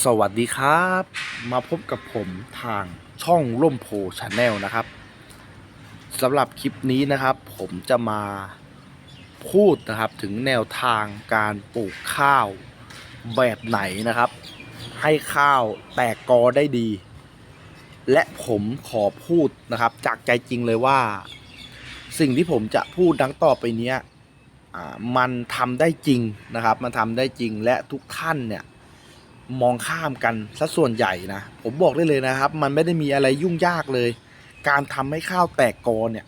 สวัสดีครับ มาพบกับผมทางช่องร่มโพชาแนลนะครับสำหรับคลิปนี้นะครับ ผมจะมาพูดนะครับถึงแนวทางการปลูกข้าวแบบไหนนะครับ ให้ข้าวแตกกอได้ดี และผมขอพูดนะครับ จากใจจริงเลยว่า สิ่งที่ผมจะพูดดังต่อไปเนี้ยอ่ามันทำได้จริงนะครับ มันทำได้จริงและทุกท่านเนี่ย มองข้ามกันซะส่วนใหญ่นะ ผมบอกได้เลยนะครับ มันไม่ได้มีอะไรยุ่งยากเลย การทำให้ข้าวแตกกอเนี่ย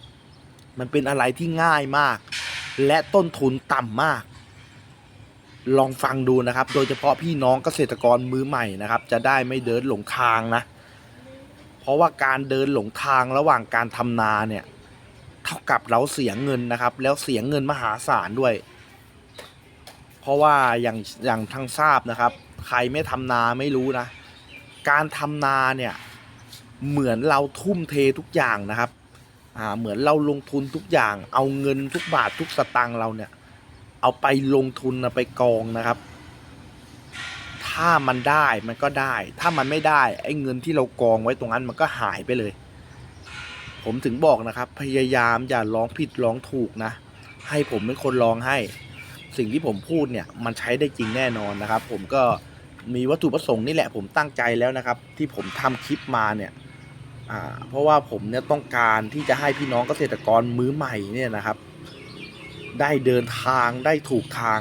มันเป็นอะไรที่ง่ายมาก และต้นทุนต่ำมาก ลองฟังดูนะครับ โดยเฉพาะพี่น้องเกษตรกรมือใหม่นะครับ จะได้ไม่เดินหลงทางนะ เพราะว่าการเดินหลงทางระหว่างการทำนาเนี่ย เท่ากับเราเสียเงินนะครับ แล้วเสียเงินมหาศาลด้วย เพราะว่าอย่างอย่างทั้งทราบนะครับ ใครไม่ทำนาไม่รู้นะ การทำนาเนี่ยเหมือนเราทุ่มเททุกอย่างนะครับอ่าเหมือนเราลงทุนทุกอย่าง เอาเงินทุกบาททุกสตางค์เราเนี่ย เอาไปลงทุนนะไปกองนะครับ ถ้ามันได้มันก็ได้ ถ้ามันไม่ได้ไอ้เงินที่เรากองไว้ตรงนั้นมันก็หายไปเลย ผมถึงบอกนะครับ พยายามอย่าร้องผิดร้องถูกนะ ให้ผมเป็นคนร้องให้ สิ่งที่ผมพูดเนี่ย มันใช้ได้จริงแน่นอนนะครับ ผมก็ มีวัตถุประสงค์นี่แหละผมตั้งใจแล้วนะครับ ที่ผมทำคลิปมาเนี่ยเพราะว่าผมเนี่ยต้องการที่จะให้พี่น้องเกษตรกรมือใหม่เนี่ยนะครับ ได้เดินทางได้ถูกทาง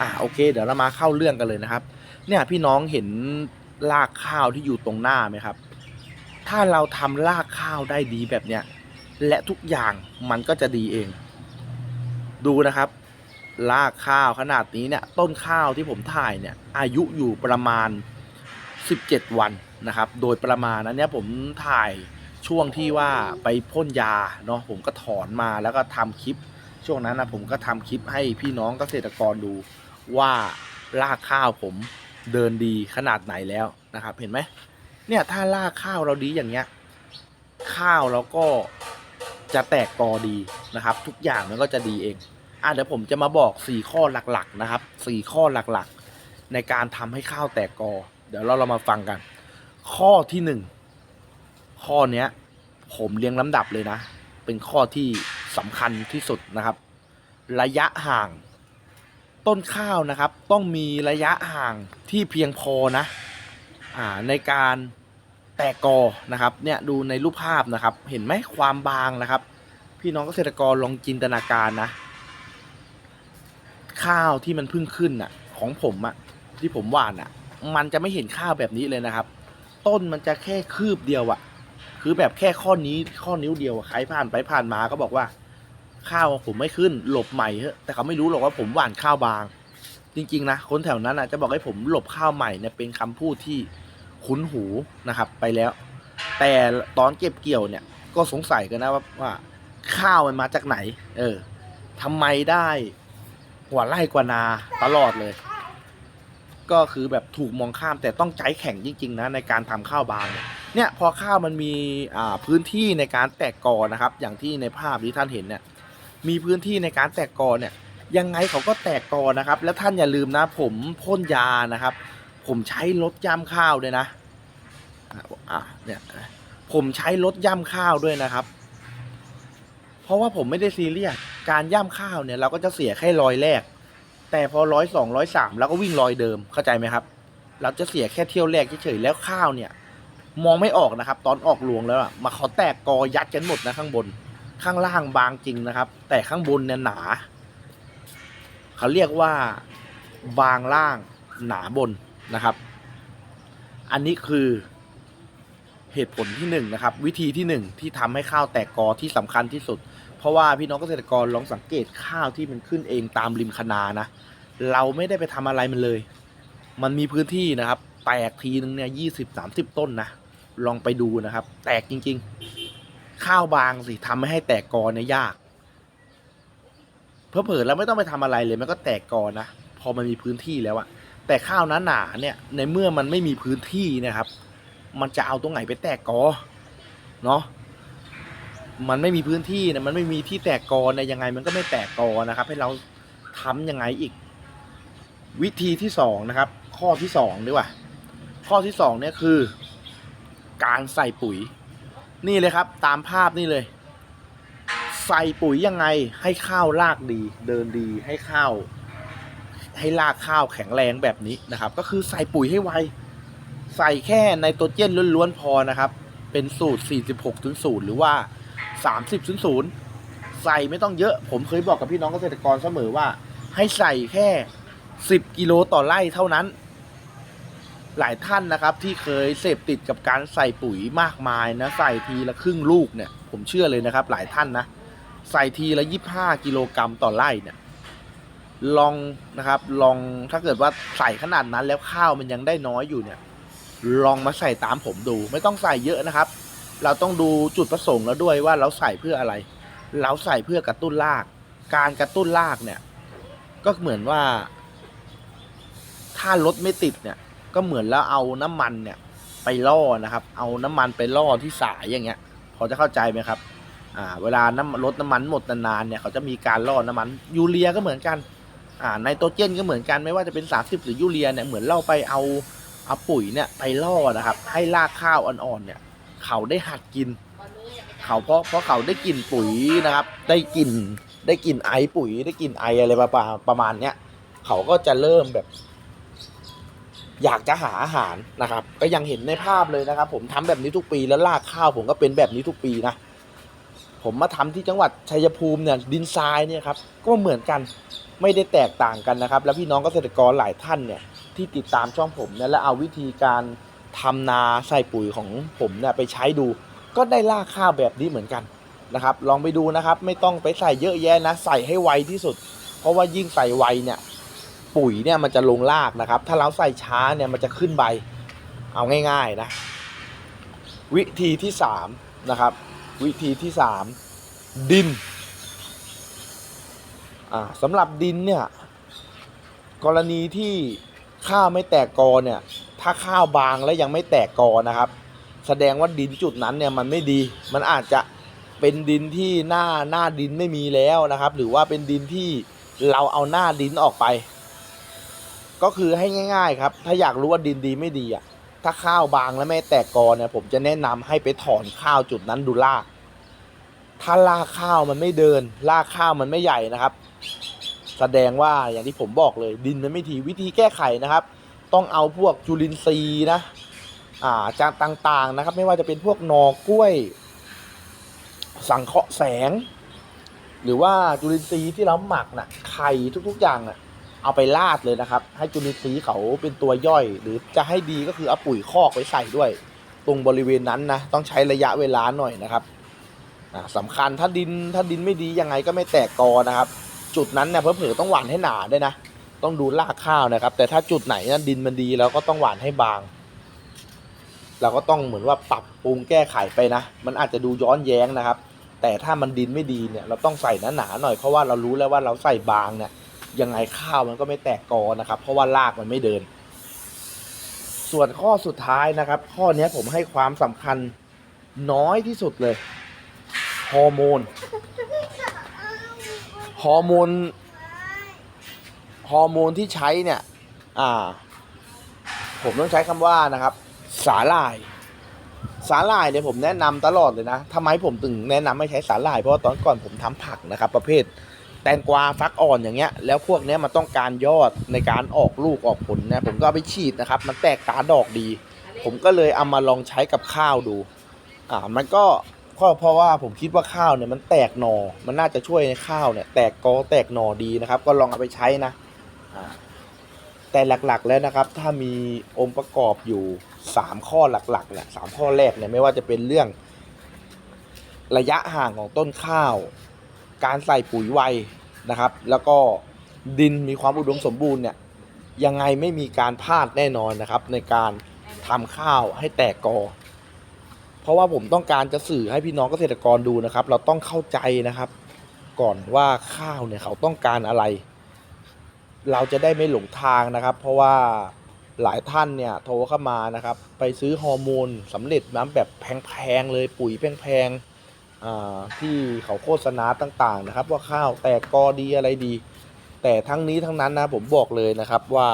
อ่าโอเค เดี๋ยวเรามาเข้าเรื่องกันเลยนะครับ เนี่ยพี่น้องเห็นรากข้าวที่อยู่ตรงหน้าไหมครับ ถ้าเราทำรากข้าวได้ดีแบบเนี้ยและทุกอย่างมันก็จะดีเอง ดูนะครับ รากข้าวขนาดนี้เนี่ยต้นข้าวที่ผมถ่ายเนี่ยอายุอยู่ประมาณ 17 วันนะครับโดยประมาณนั้นเนี่ยผมถ่ายช่วงที่ว่าไปพ่นยาเนาะผมก็ถอนมาแล้วก็ทำคลิป ช่วงนั้นนะผมก็ทำคลิปให้พี่น้องเกษตรกรดูว่ารากข้าวผมเดินดีขนาดไหนแล้วนะครับ เห็นไหมเนี่ยถ้ารากข้าวเราดีอย่างเงี้ยข้าวเราก็จะแตกกอดีนะครับ ทุกอย่างมันก็จะดีเอง อะเดี๋ยวผมจะมาบอก 4 ข้อหลักๆนะครับ 4 ข้อหลักๆ ในการทำให้ข้าวแตกกอ เดี๋ยวเราเรามาฟังกัน ข้อที่ 1 ข้อเนี้ย ผมเรียงลำดับเลยนะ เป็นข้อที่สำคัญที่สุดนะครับ ระยะห่าง ต้นข้าวนะครับ ต้องมีระยะห่างที่เพียงพอนะอ่าในการแตกกอนะครับ เนี่ยดูในรูปภาพนะครับ เห็นไหมความบางนะครับ พี่น้องเกษตรกรลองจินตนาการนะ ข้าวที่มันเพิ่งขึ้นอะ ของผมอะที่ผมหว่านอะ มันจะไม่เห็นข้าวแบบนี้เลยนะครับ ต้นมันจะแค่คืบเดียวอะ คือแบบแค่ข้อนี้ข้อนิ้วเดียวใครผ่านไปผ่านมาก็บอกว่า ข้าวผมไม่ขึ้นหลบใหม่เถอะแต่เขาไม่รู้หรอกว่าผมหว่านข้าวบาง จริงๆนะคนแถวนั้นอะจะบอกให้ผมหลบข้าวใหม่เนี่ยเป็นคำพูดที่คุ้นหูนะครับ ไปแล้ว แต่ตอนเก็บเกี่ยวเนี่ย ก็สงสัยกันนะว่าว่า ข้าวมันมาจากไหน เออทำไมได้ หัวไร่กว่านาตลอดเลย ก็คือแบบถูกมองข้ามแต่ต้องใจแข็งจริง ๆ นะ ในการทำข้าวบาง เนี่ยพอข้าวมันมีพื้นที่ในการแตกกอนะครับ อย่างที่ในภาพที่ท่านเห็นเนี่ยมีพื้นที่ในการแตกกอเนี่ยยังไงเขาก็แตกกอนะครับ แล้วท่านอย่าลืมนะ ผมพ่นยานะครับ ผมใช้รถย่ำข้าวด้วยนะอะเนี่ยผมใช้รถย่ำข้าวด้วยนะครับ เพราะว่าผมไม่ได้ซีเรียส การย่ำข้าวเนี่ยเราก็จะเสียแค่รอยแรก แต่พอร้อยสองร้อยสามเราก็วิ่งรอยเดิมเข้าใจไหมครับ เราจะเสียแค่เที่ยวแรกเฉยๆแล้วข้าวเนี่ย มองไม่ออกนะครับ ตอนออกรวงแล้วอะมาเขาแตกกอยัดกันหมดนะข้างบน ข้างล่างบางจริงนะครับ แต่ข้างบนเนี่ยหนา เขาเรียกว่าบางล่างหนาบนนะครับ อันนี้คือเหตุผลที่หนึ่งนะครับวิธีที่หนึ่งที่ทำให้ข้าวแตกกอที่สำคัญที่สุด ราะว่าพี่น้องเกษตรกรลองสังเกตข้าวที่มันขึ้นเองตามริมคนานะ เราไม่ได้ไปทำอะไรมันเลย มันมีพื้นที่นะครับ แตกทีนึงเนี่ยยี่สิบสามสิบต้นนะ ลองไปดูนะครับ แตกจริง ๆ ข้าวบางสิทำไม่ให้แตกกอเนี่ยยาก เพอเผลอแล้วไม่ต้องไปทำอะไรเลยมันก็แตกกอนะ พอมันมีพื้นที่แล้วอะแต่ข้าวหนาหนาเนี่ย ในเมื่อมันไม่มีพื้นที่นะครับ มันจะเอาตรงไหนไปแตกกอ เนาะ มันไม่มีพื้นที่นะมันไม่มีที่แตกกอนี่ยยังไงมันก็ไม่แตกกอนะครับ ให้เราทำยังไงอีก วิธีที่สองนะครับ ข้อที่สองดีกว่า ข้อที่สองเนี่ยคือ การใส่ปุ๋ย นี่เลยครับ ตามภาพนี่เลย ใส่ปุ๋ยยังไงให้ข้าวรากดี เดินดีให้ข้าวให้รากข้าวแข็งแรงแบบนี้นะครับ ก็คือใส่ปุ๋ยให้ไวใส่แค่ไนโตรเจนล้วนๆพอนะครับ เป็นสูตร 46 0 หรือว่า 30 0 ใส่ไม่ต้องเยอะ ผมเคยบอกกับพี่น้องเกษตรกรเสมอว่า ให้ใส่แค่ 10 กิโลต่อไร่เท่านั้น หลายท่านนะครับ ที่เคยเสพติดกับการใส่ปุ๋ยมากมายนะ ใส่ทีละครึ่งลูกเนี่ย ผมเชื่อเลยนะครับ หลายท่านนะ ใส่ทีละ 25 กิโลกรัมต่อไร่เนี่ยลองนะครับ ลองถ้าเกิดว่าใส่ขนาดนั้นแล้วข้าวมันยังได้น้อยอยู่เนี่ย ลองมาใส่ตามผมดู ไม่ต้องใส่เยอะนะครับ เราต้องดูจุดประสงค์แล้วด้วยว่าเราใส่เพื่ออะไร เราใส่เพื่อกระตุ้นราก การกระตุ้นรากเนี่ย ก็เหมือนว่า ถ้ารถไม่ติดเนี่ย ก็เหมือนแล้วเอาน้ำมันเนี่ย ไปล่อนะครับ เอาน้ำมันไปล่อที่สายอย่างเงี้ย พอจะเข้าใจไหมครับ อ่า เวลาน้ำรถน้ำมันหมดนานๆเนี่ยเขาจะมีการล่อน้ำมันยูเรียก็เหมือนกัน อ่าไนโตรเจนก็เหมือนกันไม่ว่าจะเป็น 30 หรือยูเรียเนี่ยเหมือนเราไปเอาเอาปุ๋ยเนี่ยไปล่อนะครับ ให้รากข้าวอ่อนๆเนี่ย เขาได้หัดกิน เขาเพราะเพราะเขาได้กลิ่นปุ๋ยนะครับ ได้กลิ่นได้กลิ่นไอปุ๋ย ได้กลิ่นไออะไรประมาณประมาณเนี้ยเขาก็จะเริ่มแบบ อยากจะหาอาหารนะครับ ก็ยังเห็นในภาพเลยนะครับ ผมทำแบบนี้ทุกปีแล้วรากข้าวผมก็เป็นแบบนี้ทุกปีนะผมมาทำที่จังหวัดชัยภูมิเนี่ยดินทรายเนี่ยครับก็เหมือนกันไม่ได้แตกต่างกันนะครับ แล้วพี่น้องเกษตรกรหลายท่านเนี่ยที่ติดตามช่องผมเนี่ยแล้วเอาวิธีการ ทำนาใส่ปุ๋ยของผมเนี่ยไปใช้ดู ก็ได้ราข้าวแบบนี้เหมือนกันนะครับ ลองไปดูนะครับไม่ต้องไปใส่เยอะแยะนะ ใส่ให้ไวที่สุด เพราะว่ายิ่งใส่ไวเนี่ยปุ๋ยเนี่ยมันจะลงรากนะครับ ถ้าเราใส่ช้าเนี่ยมันจะขึ้นใบเอาง่ายๆนะวิธีที่สามนะครับวิธีที่สามดินอ่าสำหรับดินเนี่ยกรณีที่ข้าวไม่แตกกอเนี่ย ถ้าข้าวบางแล้วยังไม่แตกกอนะครับ แสดงว่าดินจุดนั้นเนี่ยมันไม่ดี มันอาจจะเป็นดินที่หน้าหน้าดินไม่มีแล้วนะครับ หรือว่าเป็นดินที่เราเอาหน้าดินออกไป ก็คือให้ง่าย ๆ ครับ ถ้าอยากรู้ว่าดินดีไม่ดีอะถ้าข้าวบางแล้วไม่แตกกอเนี่ย ผมจะแนะนำให้ไปถอนข้าวจุดนั้นดูรากถ้ารากข้าวมันไม่เดินรากข้าวมันไม่ใหญ่นะครับ แสดงว่าอย่างที่ผมบอกเลยดินมันไม่ทีวิธีแก้ไขนะครับ ต้องเอาพวกจุลินทรีย์นะอ่าจากต่างๆนะครับ ไม่ว่าจะเป็นพวกหนอกล้วย สังเคราะห์แสง หรือว่าจุลินทรีย์ที่เราหมักนะ่ะไข่ทุกๆอย่างน่ะเอาไปราดเลยนะครับ ให้จุลินทรีย์เขาเป็นตัวย่อย หรือจะให้ดีก็คือเอาปุ๋ยคอกไว้ใส่ด้วย ตรงบริเวณนั้นนะต้องใช้ระยะเวลาหน่อยนะครับอ่าสำคัญถ้าดินถ้าดินไม่ดียังไงก็ไม่แตกกอนะครับ จุดนั้นเนี่ยเผื่อต้องหว่านให้หนาด้วยนะ ต้องดูรากข้าวนะครับ แต่ถ้าจุดไหนนั้นดินมันดีเราก็ต้องหว่านให้บาง เราก็ต้องเหมือนว่าปรับปรุงแก้ไขไปนะ มันอาจจะดูย้อนแย้งนะครับ แต่ถ้ามันดินไม่ดีเนี่ย เราต้องใส่หนาๆหน่อยเพราะว่าเรารู้แล้วว่าเราใส่บางเนี่ยยังไงข้าวมันก็ไม่แตกกอนะครับ เพราะว่ารากมันไม่เดิน ส่วนข้อสุดท้ายนะครับ ข้อนี้ผมให้ความสำคัญน้อยที่สุดเลยฮอร์โมนฮอร์โมน ฮอร์โมนที่ใช้เนี่ยอ่าผมต้องใช้คำว่านะครับ สาหร่าย สาหร่ายเนี่ยผมแนะนำตลอดเลยนะทำไมผมถึงแนะนำไม่ใช้สาหร่ายเพราะาตอนก่อนผมทำผักนะครับ ประเภท แตงกวาฟักอ่อนอย่างเงี้ย แล้วพวกเนี้ยมันต้องการยอดในการออกลูกออกผลนี่ยผมก็เอาไปฉีดนะครับ มันแตกตาดอกดี ผมก็เลยเอามาลองใช้กับข้าวดูอ่ามันก็ก็เพราะว่าผมคิดว่าข้าวเนี่ยมันแตกหนอ มันน่าจะช่วยในข้าวเนี่ยแตกกอแตกหนอดีนะครับ ก็ลองเอาไปใช้นะ แต่หลักๆแล้วนะครับ ถ้ามีองค์ประกอบอยู่ 3 ข้อหลักๆเนี่ยสามข้อแรกเนี่ยไม่ว่าจะเป็นเรื่องระยะห่างของต้นข้าว การใส่ปุ๋ยไวนะครับ แล้วก็ดินมีความอุดมสมบูรณ์เนี่ยยังไงไม่มีการพลาดแน่นอนนะครับ ในการทำข้าวให้แตกกอ เพราะว่าผมต้องการจะสื่อให้พี่น้องเกษตรกรดูนะครับ เราต้องเข้าใจนะครับ ก่อนว่าข้าวเนี่ยเขาต้องการอะไร เราจะได้ไม่หลงทางนะครับ เพราะว่าหลายท่านเนี่ยโทรเข้ามานะครับ ไปซื้อฮอร์โมนสำเร็จน้ำแบบแพงๆเลยปุ๋ยแพงๆที่เขาโฆษณาต่างๆนะครับ ว่าข้าวแตกกอดีอะไรดี แต่ทั้งนี้ทั้งนั้นนะผมบอกเลยนะครับว่า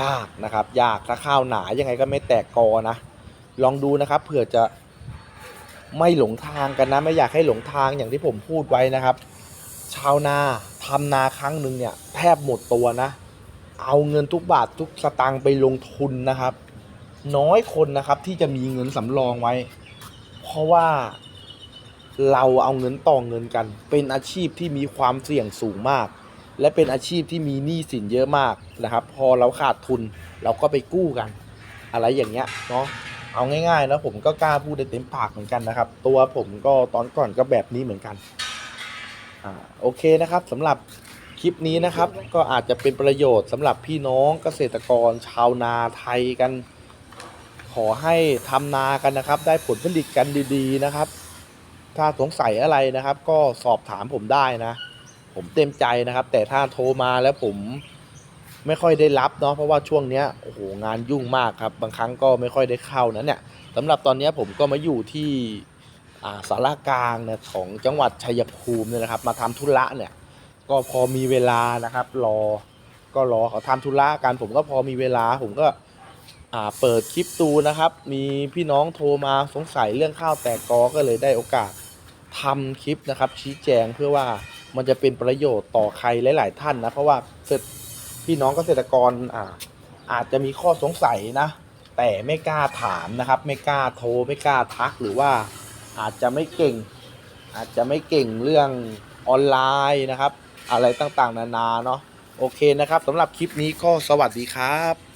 ยากนะครับยากถ้าข้าวหนายังไงก็ไม่แตกกอนะ ลองดูนะครับเผื่อจะไม่หลงทางกันนะ ไม่อยากให้หลงทางอย่างที่ผมพูดไว้นะครับ ชาวนาทำนาครั้งหนึ่งเนี่ย บหมดตัวนะ เอาเงินทุกบาททุกสตางค์ไปลงทุนนะครับ น้อยคนนะครับที่จะมีเงินสำรองไว้ เพราะว่าเราเอาเงินต่อเงินกัน เป็นอาชีพที่มีความเสี่ยงสูงมาก และเป็นอาชีพที่มีหนี้สินเยอะมากนะครับ พอเราขาดทุนเราก็ไปกู้กัน อะไรอย่างเงี้ยเนาะเอาง่ายๆนะผมก็กล้าพูดได้เต็มปากเหมือนกันนะครับ ตัวผมก็ตอนก่อนก็แบบนี้เหมือนกันอ่าโอเคนะครับสำหรับ ลิปนี้นะครับ ก็อาจจะเป็นประโยชน์สำหรับพี่น้องเกษตรกรชาวนาไทยกัน ขอให้ทำนากันนะครับ ได้ผลผลิตกันดีๆนะครับ ถ้าสงสัยอะไรนะครับ ก็สอบถามผมได้นะ ผมเต็มใจนะครับ แต่ถ้าโทรมาแล้วผมไม่ค่อยได้รับเนาะเพราะว่าช่วงเนี้ยโอ้โหงานยุ่งมากครับ บางครั้งก็ไม่ค่อยได้เข้านะเนี่ยสำหรับตอนนี้ผมก็มาอยู่ที่สารากลางเนี่ยของจังหวัดชัยภูมิเนี่ยนะครับ มาทำธุระเนี่ย ก็พอมีเวลานะครับ รอก็รอเขาทำธุระกันผมก็พอมีเวลา ผมก็เปิดคลิปดูนะครับ มีพี่น้องโทรมาสงสัยเรื่องข้าวแตกกอก็เลยได้โอกาสทำคลิปนะครับ ชี้แจงเพื่อว่ามันจะเป็นประโยชน์ต่อใครหลาย ๆ ท่านนะเพราะว่าพี่น้องเกษตรกรอาอาจจะมีข้อสงสัยนะ แต่ไม่กล้าถามนะครับ ไม่กล้าโทรไม่กล้าทักหรือว่าอาจจะไม่เก่ง อาจจะไม่เก่งเรื่องออนไลน์นะครับ อะไรต่างๆ นานาเนาะโอเคนะครับสำหรับคลิปนี้ก็สวัสดีครับ